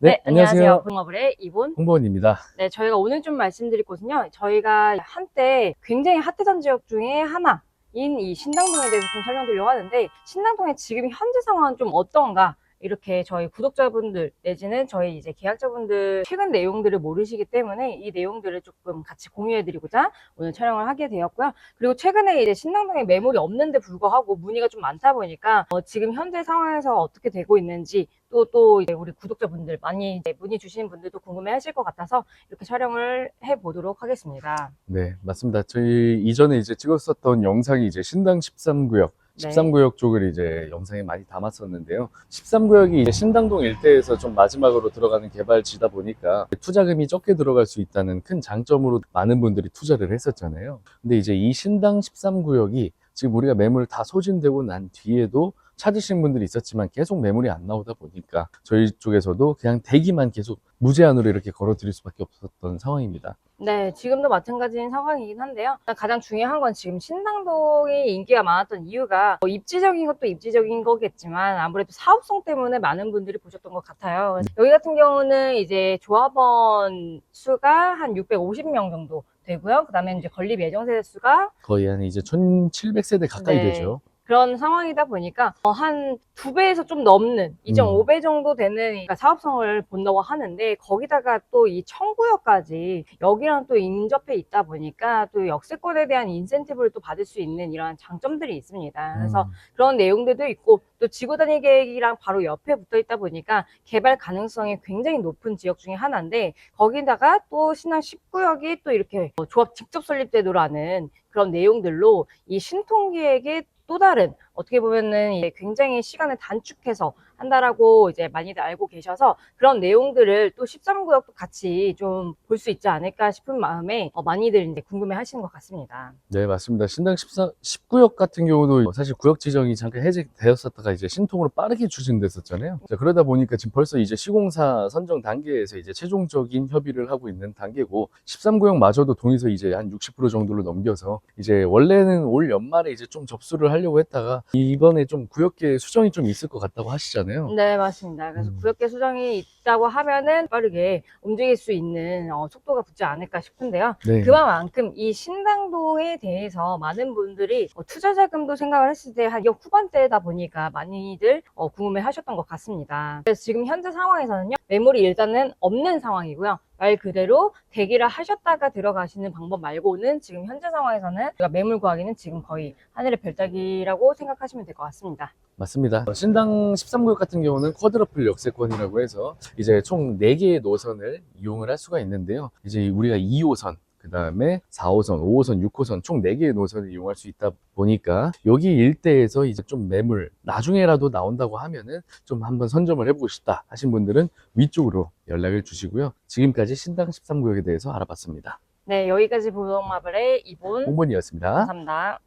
네, 안녕하세요. 동업을의 이본. 홍보원입니다. 네, 저희가 오늘 좀 말씀드릴 곳은요. 저희가 한때 굉장히 핫했던 지역 중에 하나 인 이 신당동에 대해서 좀 설명드리려고 하는데 신당동의 지금 현재 상황은 좀 어떤가? 이렇게 저희 구독자분들 내지는 저희 이제 계약자분들 최근 내용들을 모르시기 때문에 이 내용들을 조금 같이 공유해드리고자 오늘 촬영을 하게 되었고요. 그리고 최근에 이제 신당동에 매물이 없는데 불구하고 문의가 좀 많다 보니까 어, 지금 현재 상황에서 어떻게 되고 있는지 또 또 우리 구독자분들 많이 문의 주시는 분들도 궁금해하실 것 같아서 이렇게 촬영을 해보도록 하겠습니다. 네, 맞습니다. 저희 이전에 이제 찍었었던 영상이 이제 신당 13구역, 네. 13구역 쪽을 이제 영상에 많이 담았었는데요. 13구역이 이제 신당동 일대에서 좀 마지막으로 들어가는 개발지다 보니까 투자금이 적게 들어갈 수 있다는 큰 장점으로 많은 분들이 투자를 했었잖아요. 근데 이제 이 신당 13구역이 지금 우리가 매물 다 소진되고 난 뒤에도 찾으신 분들이 있었지만 계속 매물이 안 나오다 보니까 저희 쪽에서도 그냥 대기만 계속 무제한으로 이렇게 걸어드릴 수밖에 없었던 상황입니다. 네, 지금도 마찬가지인 상황이긴 한데요. 가장 중요한 건 지금 신당동이 인기가 많았던 이유가 뭐 입지적인 것도 입지적인 거겠지만 아무래도 사업성 때문에 많은 분들이 보셨던 것 같아요. 여기 같은 경우는 이제 조합원 수가 한 650명 정도 되고요. 그 다음에 이제 건립 예정 세대 수가 거의 한 이제 1700세대 가까이 네. 되죠. 그런 상황이다 보니까 어, 한두 배에서 좀 넘는 2.5배 정도 되는 그러니까 사업성을 본다고 하는데 거기다가 또 이 청구역까지 여기랑 또 인접해 있다 보니까 또 역세권에 대한 인센티브를 또 받을 수 있는 이런 장점들이 있습니다. 그래서 음, 그런 내용들도 있고 또 지구 단위 계획이랑 바로 옆에 붙어 있다 보니까 개발 가능성이 굉장히 높은 지역 중에 하나인데 거기다가 또 신당 19역이 또 이렇게 어, 조합 직접 설립되도라는 그런 내용들로 이 신통기획의 또 다른 어떻게 보면은 굉장히 시간을 단축해서 한다라고 이제 많이들 알고 계셔서 그런 내용들을 또 13구역도 같이 좀 볼 수 있지 않을까 싶은 마음에 어, 많이들 이제 궁금해 하시는 것 같습니다. 네, 맞습니다. 신당 14, 19역 같은 경우도 사실 구역 지정이 잠깐 해제되었었다가 이제 신통으로 빠르게 추진됐었잖아요. 자, 그러다 보니까 지금 벌써 이제 시공사 선정 단계에서 이제 최종적인 협의를 하고 있는 단계고 13구역 마저도 동의서 이제 한 60% 정도로 넘겨서 이제 원래는 올 연말에 이제 좀 접수를 하려고 했다가 이번에 좀 구역계 수정이 좀 있을 것 같다고 하시잖아요. 네, 맞습니다. 그래서 음. 구역계 수정이 있다고 하면은 빠르게 움직일 수 있는 어, 속도가 붙지 않을까 싶은데요. 네. 그만큼 이 신당동에 대해서 많은 분들이 어, 투자 자금도 생각을 했을 때 한 후반대다 보니까 많이들 어, 궁금해 하셨던 것 같습니다. 그래서 지금 현재 상황에서는요, 매물이 일단은 없는 상황이고요. 말 그대로 대기를 하셨다가 들어가시는 방법 말고는 지금 현재 상황에서는 우리가 매물 구하기는 지금 거의 하늘의 별따기라고 생각하시면 될 것 같습니다. 맞습니다. 신당 13구역 같은 경우는 쿼드러플 역세권이라고 해서 이제 총 4개의 노선을 이용을 할 수가 있는데요. 이제 우리가 2호선, 그 다음에 4호선, 5호선, 6호선 총 4개의 노선을 이용할 수 있다 보니까 여기 일대에서 이제 좀 매물 나중에라도 나온다고 하면은 좀 한번 선점을 해보고 싶다 하신 분들은 위쪽으로 연락을 주시고요. 지금까지 신당 13구역에 대해서 알아봤습니다. 네, 여기까지 보동마블의 이본 홍본이었습니다. 감사합니다.